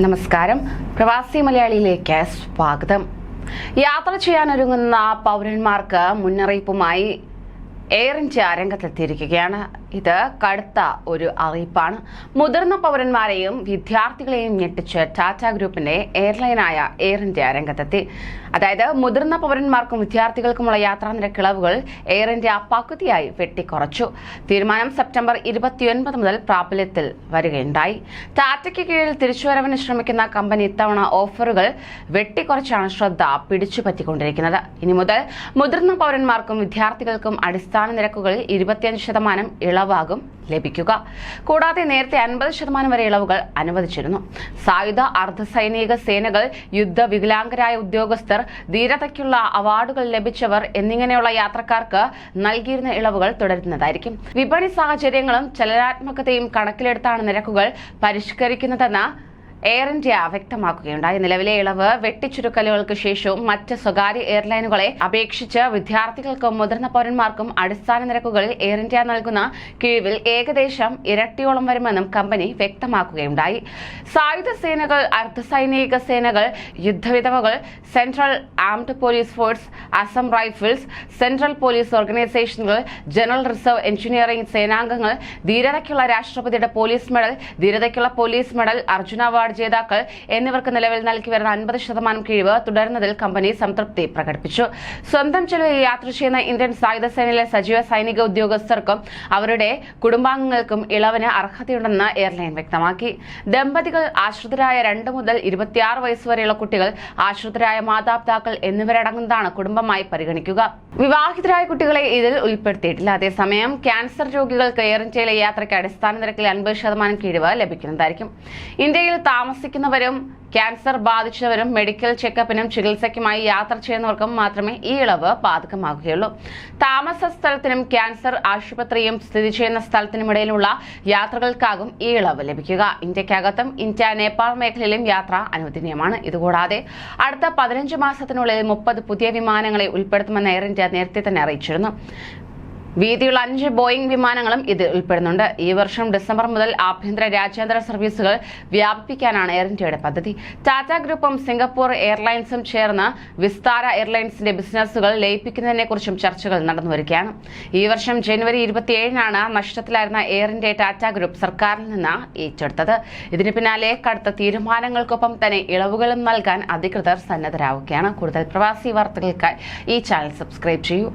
നമസ്കാരം. പ്രവാസി മലയാളിയിലേക്ക് സ്വാഗതം. യാത്ര ചെയ്യാനൊരുങ്ങുന്ന പൗരന്മാർക്ക് മുന്നറിയിപ്പുമായി എയർ ഇന്ത്യ രംഗത്തെത്തിയിരിക്കുകയാണ്. ഇത് കടുത്ത ഒരു അറിയിപ്പാണ്. മുതിർന്ന പൗരന്മാരെയും വിദ്യാർത്ഥികളെയും ഞെട്ടിച്ച് ടാറ്റ ഗ്രൂപ്പിന്റെ എയർലൈനായ എയർ ഇന്ത്യ രംഗത്തെത്തി. അതായത് മുതിർന്ന പൗരന്മാർക്കും വിദ്യാർത്ഥികൾക്കുമുള്ള യാത്രാ നിരക്കിളവുകൾ എയർ ഇന്ത്യ പകുതിയായി വെട്ടിക്കുറച്ചു. തീരുമാനം സെപ്റ്റംബർ ഇരുപത്തിയൊൻപത് മുതൽ പ്രാബല്യത്തിൽ വരികയുണ്ടായി. ടാറ്റയ്ക്ക് കീഴിൽ തിരിച്ചുവരവിന് ശ്രമിക്കുന്ന കമ്പനി ഇത്തവണ ഓഫറുകൾ വെട്ടിക്കുറച്ചാണ് ശ്രദ്ധ പിടിച്ചുപറ്റിക്കൊണ്ടിരിക്കുന്നത്. ഇനി മുതൽ മുതിർന്ന പൗരന്മാർക്കും വിദ്യാർത്ഥികൾക്കും അടിസ്ഥാന നിരക്കുകളിൽ ഇരുപത്തിയഞ്ച് ശതമാനം ഇളവാകും ലഭിക്കുക. കൂടാതെ നേരത്തെ അൻപത് ശതമാനം വരെ ഇളവുകൾ അനുവദിച്ചിരുന്നു. സായുധ അർദ്ധസൈനിക സേനകൾ യുദ്ധ വികലാംഗരായ ഉദ്യോഗസ്ഥർ ധീരതയ്ക്കുള്ള അവാർഡുകൾ ലഭിച്ചവർ എന്നിങ്ങനെയുള്ള യാത്രക്കാർക്ക് നൽകിയിരുന്ന ഇളവുകൾ തുടരുന്നതായിരിക്കും. വിപണി സാഹചര്യങ്ങളും ചലനാത്മകതയും കണക്കിലെടുത്താണ് നിരക്കുകൾ പരിഷ്കരിക്കുന്നതെന്ന് എയർ ഇന്ത്യ വ്യക്തമാക്കുകയുണ്ടായി നിലവിലെ ഇളവ് വെട്ടിച്ചുരുക്കലുകൾക്ക് ശേഷവും മറ്റ് സ്വകാര്യ എയർലൈനുകളെ അപേക്ഷിച്ച് വിദ്യാർത്ഥികൾക്കും മുതിർന്ന പൗരന്മാർക്കും അടിസ്ഥാന നിരക്കുകളിൽ എയർ ഇന്ത്യ നൽകുന്ന കിഴിവിൽ ഏകദേശം ഇരട്ടിയോളം വരുമെന്നും കമ്പനി വ്യക്തമാക്കുകയുണ്ടായി. സായുധ സേനകൾ അർദ്ധസൈനിക സേനകൾ യുദ്ധവിധവകൾ central armed police force Assam rifles central police ഓർഗനൈസേഷനുകൾ ജനറൽ റിസർവ് എഞ്ചിനീയറിംഗ് സേനാംഗങ്ങൾ ധീരതയ്ക്കുള്ള രാഷ്ട്രപതിയുടെ പോലീസ് മെഡൽ ധീരതയ്ക്കുള്ള പോലീസ് മെഡൽ അർജുന അവാർഡ് ജേതാക്കൾ എന്നിവർക്ക് നിലവിൽ നൽകി വരുന്ന അൻപത് ശതമാനം കിഴിവ് തുടരുന്നതിൽ കമ്പനി സംതൃപ്തി പ്രകടിപ്പിച്ചു. സ്വന്തം ചെലവിൽ യാത്ര ചെയ്യുന്ന ഇന്ത്യൻ സായുധ സേനയിലെ സജീവ സൈനിക ഉദ്യോഗസ്ഥർക്കും അവരുടെ കുടുംബാംഗങ്ങൾക്കും ഇളവിന് അർഹതയുണ്ടെന്ന് എയർലൈൻ വ്യക്തമാക്കി. ദമ്പതികൾ ആശ്രിതരായ രണ്ട് മുതൽ ഇരുപത്തിയാറ് വയസ്സ് വരെയുള്ള കുട്ടികൾ ആശ്രിതരായ മാതാപിതാക്കൾ എന്നിവരടങ്ങുന്നതാണ് കുടുംബമായി പരിഗണിക്കുക. വിവാഹിതരായ കുട്ടികളെ ഇതിൽ ഉൾപ്പെടുത്തിയിട്ടില്ല. അതേസമയം ക്യാൻസർ രോഗികൾക്ക് എയർ ഇന്ത്യയിലെ യാത്രയ്ക്ക് അടിസ്ഥാന നിരക്കിൽ അൻപത് ശതമാനം കിഴിവ് ലഭിക്കുന്നതായിരിക്കും. ഇന്ത്യയിൽ താമസിക്കുന്നവരും ക്യാൻസർ ബാധിച്ചവരും മെഡിക്കൽ ചെക്കപ്പിനും ചികിത്സയ്ക്കുമായി യാത്ര ചെയ്യുന്നവർക്കും മാത്രമേ ഈ ഇളവ് ബാധകമാകുകയുള്ളൂ. താമസ സ്ഥലത്തിനും ക്യാൻസർ ആശുപത്രിയും സ്ഥിതി ചെയ്യുന്ന സ്ഥലത്തിനുമിടയിലുള്ള യാത്രകൾക്കാകും ഈ ഇളവ് ലഭിക്കുക. ഇന്ത്യക്കകത്തും ഇന്ത്യ നേപ്പാൾ മേഖലയിലും യാത്ര അനുവദനീയമാണ്. ഇതുകൂടാതെ അടുത്ത പതിനഞ്ച് മാസത്തിനുള്ളിൽ മുപ്പത് പുതിയ വിമാനങ്ങളെ ഉൾപ്പെടുത്തുമെന്ന് എയർ ഇന്ത്യ നേരത്തെ തന്നെ അറിയിച്ചിരുന്നു. വീതിയുള്ള അഞ്ച് ബോയിംഗ് വിമാനങ്ങളും ഇതിൽ ഉൾപ്പെടുന്നുണ്ട്. ഈ വർഷം ഡിസംബർ മുതൽ ആഭ്യന്തര രാജ്യാന്തര സർവീസുകൾ വ്യാപിപ്പിക്കാനാണ് എയർ ഇന്ത്യയുടെ പദ്ധതി. ടാറ്റ ഗ്രൂപ്പും സിംഗപ്പൂർ എയർലൈൻസും ചേർന്ന് വിസ്താര എയർലൈൻസിന്റെ ബിസിനസ്സുകൾ ലയിപ്പിക്കുന്നതിനെക്കുറിച്ചും ചർച്ചകൾ നടന്നുവരികയാണ് ഈ വർഷം ജനുവരി ഇരുപത്തിയേഴിനാണ് നഷ്ടത്തിലായിരുന്ന എയർ ഇന്ത്യ ടാറ്റ ഗ്രൂപ്പ് സർക്കാരിൽ നിന്ന് ഏറ്റെടുത്തത്. ഇതിന് പിന്നാലെ കടുത്ത തീരുമാനങ്ങൾക്കൊപ്പം തന്നെ ഇളവുകളും നൽകാൻ അധികൃതർ സന്നദ്ധരാവുകയാണ്. കൂടുതൽ പ്രവാസി വാർത്തകൾക്കായി ഈ ചാനൽ സബ്സ്ക്രൈബ് ചെയ്യൂ.